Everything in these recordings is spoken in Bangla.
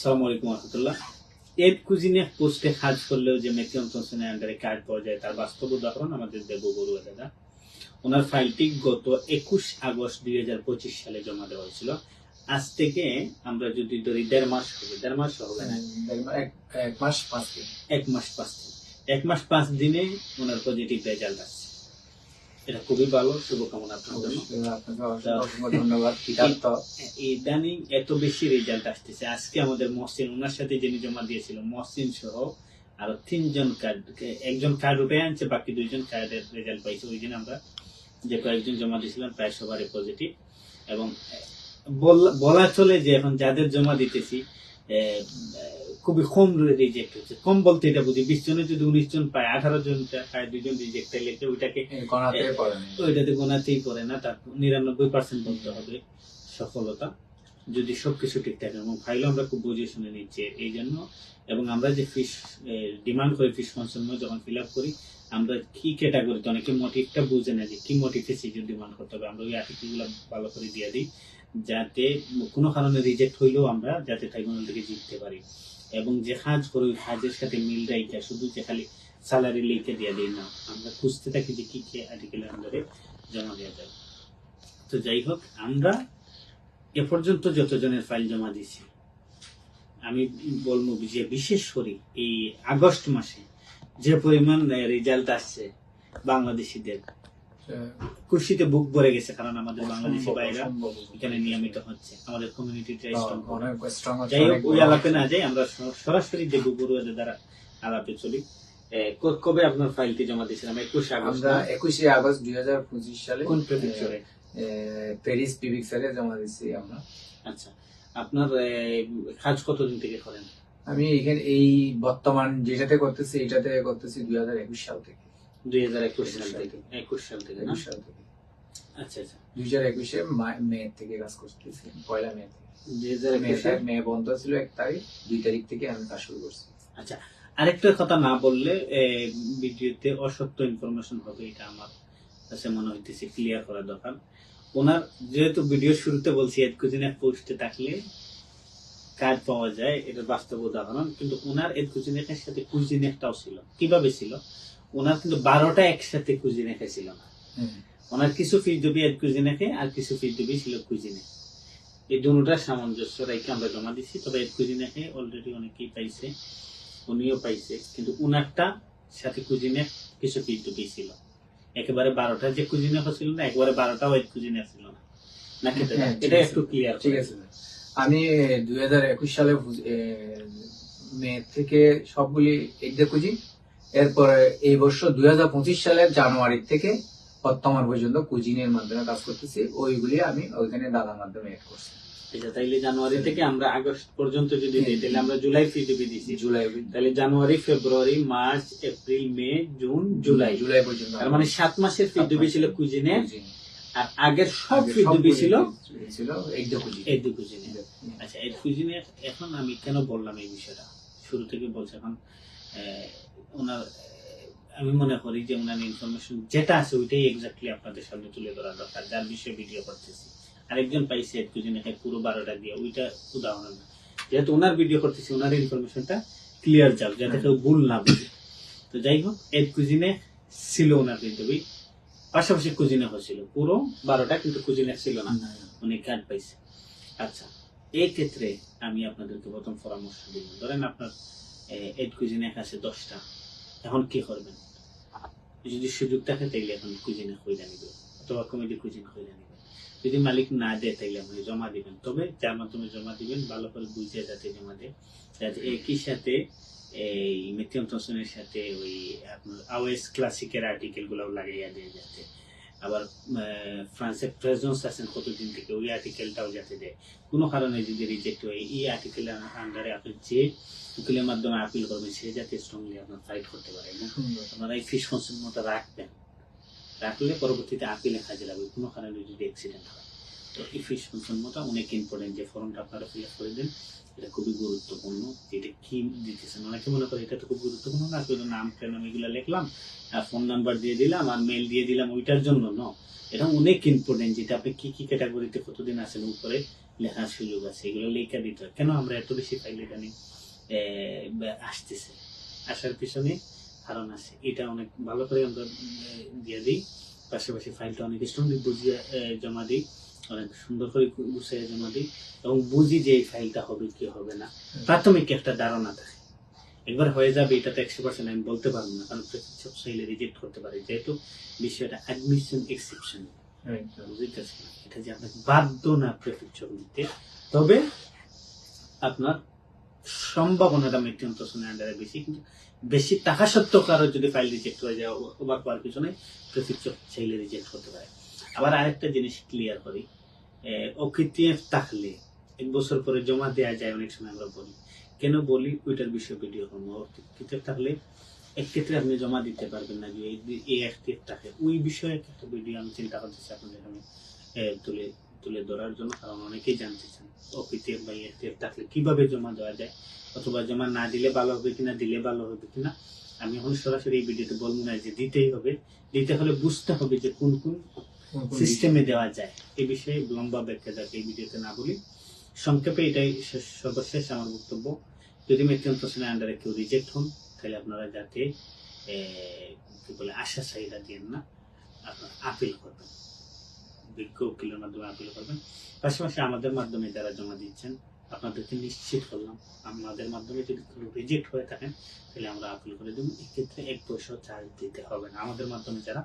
সালাম আলাইকুম রহমতুল্লাহ। এর কুজিনে পোস্টে কাজ করলেও যে মেথিয়ন থমসনের আন্ডারে কাজ পাওয়া যায় তার বাস্তব উদাহরণ আমাদের দেব বড়ুয়া দাদা। ওনার ফাইলটি গত একুশ আগস্ট দুই হাজার পঁচিশ সালে জমা দেওয়া হয়েছিল। আজ থেকে আমরা যদি ধরি দেড় মাস হবে দেড় মাস হবে না? এক এক মাস পাঁচ দিন। এক মাস পাঁচ দিন। এক মাস পাঁচ দিনে ওনার পজিটিভ রেজাল্ট আসছে। এটা খুবই ভালো শুভকামনা আপনার জন্য অসংখ্য ধন্যবাদ ইদানিং এত বেশি রেজাল্ট আসতেছে। আজকে আমাদের মহসিন ওনার সাথে যিনি জমা দিয়েছিল মহসিন সহ আরও তিনজন কার্ড একজন কার্ড উঠে আনছে বাকি দুইজন কার্ডের রেজাল্ট পাইছে। ওই দিন আমরা যে কয়েকজন জমা দিয়েছিলাম প্রায় সবারই পজিটিভ এবং বল- চলে যে এখন যাদের জমা দিতেছি খুবই কম রিজেক্ট হচ্ছে। কম বলতে এটা বুঝি বিশ জনে যদি উনিশ জন পায় আঠারো জন পায় দুইজন রিজেক্ট লেখে ওইটাকে ওইটাতে গোনাতেই পড়ে না তার নিরানব্বই পার্সেন্ট বলতে হবে সফলতা। যদি সবকিছু ঠিক থাকে এবং ফাইলও আমরা খুব বুঝে শুনে নিচ্ছি এই জন্য এবং আমরা যে ফিস ডিমান্ড করি ফিস কনসার্ন যখন ফিল আপ করি আমরা কি ক্যাটাগরিতে অনেকে মোটিভটা বুঝে না যে কি মোটিভে সিজন ডিমান্ড করতে হবে। আমরা ওই আর্টিকেলগুলো ভালো করে দিয়ে দিই। যাতে কোনো কারণে রিজেক্ট হইলেও আমরা যাতে ট্রাইব্যুনাল থেকে জিততে পারি। এবং যে কাজ করি ওই কাজের সাথে মিল রাইকা শুধু যে খালি স্যালারি লিখে দিয়ে দিই না, আমরা খুঁজতে থাকি যে কি কি আর্টিকেলের আন্ডারে জমা দেওয়া যায়। তো যাই হোক, আমরা এ পর্যন্ত যতজনের ফাইল জমা দিছি, আমি বলব যে বিশেষ করে এই আগস্ট মাসে যে পরিমাণ রেজাল্ট আসছে বাংলাদেশিদের বুক ভরে গেছে কারণ আমাদের বাংলাদেশি ভাইরা এখানে নিয়মিত হচ্ছে। আমাদের কমিউনিটিটা স্ট্রং যাই হোক ওই আলাপে না যাই আমরা সরাসরি বড়ুয়াদের দ্বারা আলাপে চলি। কবে আপনার ফাইলটি জমা দিয়েছিলাম? একুশে আগস্ট আমরা একুশে আগস্ট দুই হাজার পঁচিশ সালে কোন প্রেফেকচারে প্যারিস সালে জমা দিচ্ছি আমরা। আচ্ছা আপনার কাজ কতদিন থেকে করেন? আমি এখানে এই বর্তমান যেটাতে করতেছি এটাতে করতেছি দুই হাজার একুশ সাল থেকে। দুই হাজার একুশ সাল থেকে। একুশ সাল থেকে একুশ সাল থেকে। আচ্ছা আচ্ছা। দুই হাজার একুশে মে থেকে কাজ করতেছি পয়লা মে দুই হাজার একুশে? মে বন্ধ ছিল এক তারিখ দুই তারিখ থেকে আমি কাজ শুরু করছি। আচ্ছা আরেকটা কথা না বললে ভিডিওতে অসত্য ইনফরমেশন হবে এটা আমার কাছে মনে হইতেছে ক্লিয়ার করা দরকার। ওনার যেহেতু ভিডিও শুরুতে বলছি এক কুজিনে পোস্টে থাকলে কাজ পাওয়া যায় এটা বাস্তব উদাহরণ কিন্তু ওনার এক কুজিনেকের সাথে কুজিনেকটাও ছিল। কীভাবে ছিল? ওনার কিন্তু বারোটা একসাথে কুজিনেকে ছিল না। ওনার কিছু ফিস দিবি এক কুজিনেকে আর কিছু ফিস দিবি ছিল কুজিনে এই দুটার সামঞ্জস্য রেখে আমরা জমা দিছি তবে এক কুজিনেকে অলরেডি অনেকেই পাইছে উনিও পাইছে। কিন্তু উনারটা সাথে কুজিনে কিছু ফিস দিবি ছিল। একেবারে বারোটা যে কুজিনে ছিল না একবারে বারোটাও এক কুজিনে ছিল না। নাকি? হ্যাঁ, এটা একটু ক্লিয়ার ঠিক আছে। আমি দুই হাজার একুশ সালে মে থেকে সবগুলি এগদে খুঁজি এরপরে এই বছর দুই হাজার পঁচিশ সালের জানুয়ারি থেকে বর্তমান পর্যন্ত কুজিনের মাধ্যমে কাজ করতেছি। ওইগুলি আমি ওইখানে দাদার মাধ্যমে এড করছি। আচ্ছা তাইলে জানুয়ারি থেকে আমরা আগস্ট পর্যন্ত যদি দিই তাহলে আমরা জুলাই ফি দিবি দিছি। জুলাই। তাহলে জানুয়ারি ফেব্রুয়ারি মার্চ এপ্রিল মে জুন জুলাই। জুলাই পর্যন্ত। তার মানে সাত মাসের ফি দিবি ছিল কুজিনে। আর আগের সব আগে ফি দিবি ছিল ছিল এই দু কুজিনে। আচ্ছা এই কুজিনে এখন আমি কেন বললাম এই বিষয়টা? শুরু থেকে বলছি এখন ওনার আমি মনে করি যে ওনার ইনফরমেশন যেটা আছে ওইটাই এক্স্যাক্টলি আপনাদের সামনে তুলে ধরা দরকার যার বিষয়ে ভিডিও করতেছি। আরেকজন পাইছে এক কুজিনে পুরো বারোটা দিয়ে ওইটা উদাহরণ। না যেহেতু ওনার ভিডিও করতেছি ওনার ইনফরমেশনটা ক্লিয়ার যাও যাতে কেউ ভুল না বুঝে। তো যাই হোক এক কুজিনে ছিল ওনার কিন্তু ওই পাশাপাশি কুজিনে হয়েছিল। পুরো বারোটা কিন্তু কুজিনে ছিল না উনি কার্ড পাইছে। আচ্ছা এই ক্ষেত্রে আমি আপনাদেরকে প্রথম পরামর্শ দিব। ধরেন আপনার দশটা। এখন কি করবেন? যদি সুযোগ থাকে, তাইলে এখন কইরা নিবেন, অথবা কমিটি কুজিন কইরা নিবেন। যদি মালিক না দেয়, তাইলে আপনি জমা দিবেন। তবে যার মাধ্যমে জমা দিবেন, ভালো করে বুঝে যাতে জমা দেয়। যাতে একই সাথে, এই মিথিয়ন তসনের সাথে ওই আপনার আওয়েস ক্লাসিকের আর্টিকেল গুলাও লাগাইয়া দেয় যাতে। আবার ফ্রান্সের প্রেজেন্স আছেন কতদিন থেকে ওই আর্টিকেলটাও যাতে দেয়। কোনো কারণে যদি রিজেক্ট হয় এই আর্টিকেলের আন্ডারে আপনি যে উকিলের মাধ্যমে আপিল করবেন সে যাতে স্ট্রংলি আপনার ফাইট করতে পারে। এবং আপনারা এই ফিস কনসেন্ট মতো রাখবেন। রাখলে পরবর্তীতে আপিলে কাজে লাগবে কোনো কারণে যদি অ্যাক্সিডেন্ট হয়। তো তো ইফিশিয়েন্ট জন্মটা অনেক ইম্পর্টেন্ট যে ফর্মটা আপনারা ফিল আপ করে দিন। এটা খুবই গুরুত্বপূর্ণ। এটা কি দিতেছেন? অনেকে মনে করে এটা তো খুব গুরুত্বপূর্ণ না শুধু নাম প্রেনাম এগুলো লিখলাম ফোন নাম্বার দিয়ে দিলাম আর মেল দিয়ে দিলাম ওইটার জন্য, ন? এটা অনেক ইম্পর্টেন্ট যেটা আপনি কি কি ক্যাটাগরিতে কতদিন আছেন, উপরে লেখার সুযোগ আছে, এগুলো লেখা দিতে হয়। কেন আমরা এত বেশি ফাইল এখানে আসতেছে? আসার পিছনে কারণ আছে। এটা অনেক ভালো করে আমরা দিয়ে দিই। পাশাপাশি ফাইলটা অনেক স্ট্রংলি বুঝিয়ে জমা দিই। অনেক সুন্দর করে গুছিয়ে জমা দিই এবং বুঝি যে এই ফাইলটা হবে কি হবে না। প্রাথমিক একটা ধারণা থাকে। একবার হয়ে যাবে এটা তো একশো পার্সেন্ট আমি বলতে পারব না কারণ সব চাইলে রিজেক্ট করতে পারে। যেহেতু বিষয়টা অ্যাডমিশন এক্সেপশন এটা যে আপনাকে বাধ্য না প্রেফেকচার নিতে তবে আপনার সম্ভাবনাটা মেট্রিয়ন তোষণের আন্ডারে বেশি। কিন্তু বেশি টাকা সত্ত্বেও কারও যদি ফাইল রিজেক্ট হয়ে যায় অবাক হওয়ার পিছনে প্রেফেকচার চাইলে রিজেক্ট হতে পারে। আবার আরেকটা জিনিস ক্লিয়ার করি। অকৃতিএফ থাকলে এক বছর পরে জমা দেওয়া যায়, অনেক সময় আমরা বলি। কেন বলি? ওইটার বিষয়ে ভিডিও করব। অকৃতিএফ থাকলে এক ক্ষেত্রে আপনি জমা দিতে পারবেন না যে এই- এই থাকে ওই বিষয়ে একটা ভিডিও আমি চিন্তা করতেছি আপনাদের আমি তুলে তুলে ধরার জন্য। কারণ অনেকেই জানতে চান অপিটিএফ বা এফটিএফ থাকলে কীভাবে জমা দেওয়া যায়? অথবা জমা না দিলে ভালো হবে কিনা, দিলে ভালো হবে কিনা? আমি এখন সরাসরি এই ভিডিওতে বলব না যে দিতেই হবে। দিতে হলে বুঝতে হবে যে কোন কোন সিস্টেমে দেওয়া যায়। এই বিষয়ে লম্বা ব্যাখ্যা যাতে এই ভিডিওতে না বলি। সংক্ষেপে এটাই সর্বশেষ আমার বক্তব্য। যদি মেট্রিক প্রশ্নের আন্ডারে কেউ রিজেক্ট হন তাহলে আপনারা যাতে কী বলে আশা চাহিদা দিয়েন না আপনারা আপিল করবেন। বিজ্ঞ উকিলের মাধ্যমে আপিল করবেন। পাশাপাশি আমাদের মাধ্যমে যারা জমা দিচ্ছেন আপনাদেরকে নিশ্চিত করলাম। আমাদের মাধ্যমে যদি রিজেক্ট হয়ে থাকেন, তাহলে আমরা আপিল করে দেবো। এক্ষেত্রে এক পয়সা চার্জ দিতে হবে না। আমাদের মাধ্যমে যারা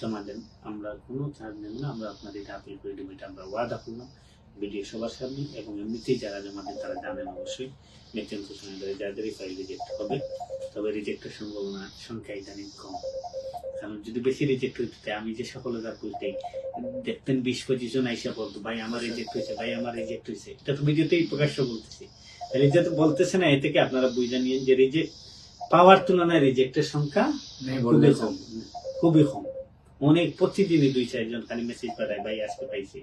জমা দেন, আমরা কোনো চার্জ নেব না। আমরা আপনাদের এটা আপিল করে দেবো। এটা আমরা ওয়াদা করলাম। ভিডিও সবার সামনে এবং এমনিতেই যারা জমা দেন তারা জানেন অবশ্যই ঘোষণা করে যাদেরই ফাইল রিজেক্ট হবে তবে রিজেক্টের সম্ভাবনা সংখ্যা ইদানিং কম। কারণ যদি বেশি রিজেক্ট হইতে আমি যে সফলতার বলতে দেখতেন বিশ পঁচিশ জন আইসা বলতো ভাই আমার রিজেক্ট হয়েছে ভাই আমার রিজেক্ট হয়েছে এটা তো ভিডিওতেই প্রকাশ্য বলতেছি। তাহলে যেহেতু বলতেছে না এ থেকে আপনারা বুঝে নিয়েন যে রিজেক্ট পাওয়ার তুলনায় রিজেক্টের সংখ্যা খুবই কম খুবই কম। অনেক প্রতিদিনই দুই চারজন খালি মেসেজ পাঠায় ভাই আজকে পাইছি।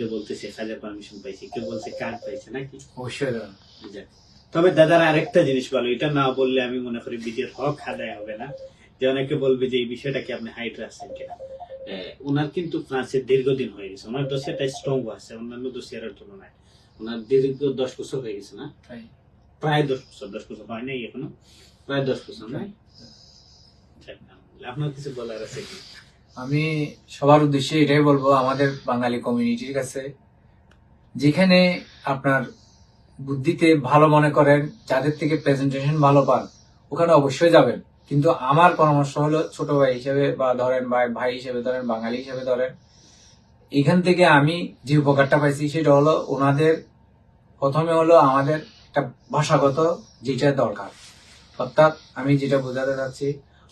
কেউ বলতেছে কাজের পারমিশন পাইছি কেউ বলছে কার্ড পাইছে নাকি? অবশ্যই তবে দাদার আরেকটা জিনিস ভালো এটা না বললে আমি মনে করি ভিডিওর হক আদায় হবে না। যে অনেকে বলবে যে এই বিষয়টা কি আপনি হাইট রাখছেন কিনা। ওনার কিন্তু ফ্রান্সের দীর্ঘদিন হয়ে গেছে ওনার দোষিয়াটা স্ট্রং আছে অন্যান্য দোষিয়ারের তুলনায়। ওনার দীর্ঘ দশ বছর হয়ে গেছে না? প্রায় দশ বছর দশ বছর হয় নাই এখনও। প্রায় দশ বছর নাই আপনার কিছু বলার আছে কি? আমি সবার উদ্দেশ্যে এটাই বলব, আমাদের বাঙালি কমিউনিটির কাছে, যেখানে আপনার বুদ্ধিতে ভালো মনে করেন, যাদের থেকে প্রেজেন্টেশন ভালো পান, ওখানে অবশ্যই যাবেন। কিন্তু আমার পরামর্শ হলো ছোট ভাই হিসেবে বা ধরেন ভাই ভাই হিসেবে ধরেন, বাঙালি হিসেবে ধরেন, এখান থেকে আমি যে উপকারটা পাইছি সেটা হলো ওনাদের, প্রথমে হলো আমাদের একটা ভাষাগত যেটা দরকার। অর্থাৎ আমি যেটা বোঝাতে চাচ্ছি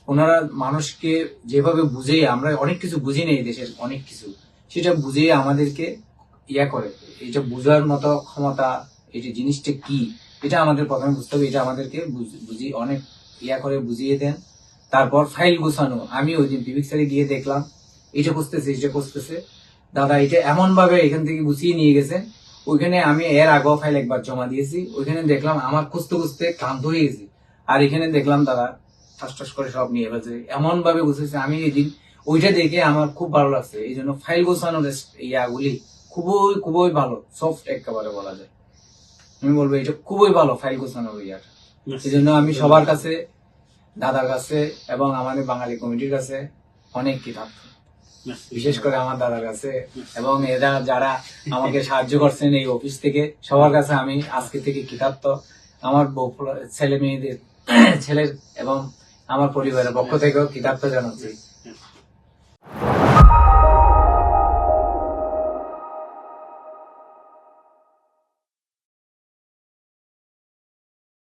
ওনারা মানুষকে যেভাবে বুঝেই, আমরা অনেক কিছু বুঝি নেই দেশের অনেক কিছু। সেটা বুঝেই আমাদেরকে ইয়া করে। এটা বুঝার মতো ক্ষমতা এটা জিনিসটা কি, এটা আমাদের প্রথমে বুঝতে হবে। এটা আমাদেরকে বুঝ- বুঝি, অনেক ইয়া করে বুঝিয়ে দেন। তারপর ফাইল গুছানো। আমি ওই দিন বিবিক স্যারে গিয়ে দেখলাম এটা করতেছে এটা করতেছে দাদা এটা এমন ভাবে এখান থেকে গুছিয়ে নিয়ে গেছে। ওইখানে আমি এর আগেও ফাইল একবার জমা দিয়েছি। ওইখানে দেখলাম, আমার খুঁজতে খুঁজতে ক্লান্ত হয়ে গেছি। আর এখানে দেখলাম, দাদা ঠাস করে সব নিয়ে ফেলছে। এমন ভাবে গুছেছে আমি এই দিন ওইটা দেখে আমার খুব ভালো লাগছে। এই জন্য ফাইল গোছানোর ইয়াগুলি খুবই খুবই ভালো সফট একেবারে বলা যায়। আমি বলব এটা খুবই ভালো ফাইল গোছানোর ইয়াটা। এই জন্য আমি সবার কাছে দাদার কাছে এবং আমাদের বাঙালি কমিটির কাছে অনেক কিতাব বিশেষ করে আমার দাদার কাছে এবং এরা যারা আমাকে সাহায্য করছেন এই অফিস থেকে সবার কাছে আমি আজকে থেকে কিতাব তো আমার বউ ছেলে মেয়েদের ছেলের এবং আমার পরিবারের পক্ষ থেকেও কৃতার্থ জানাচ্ছি।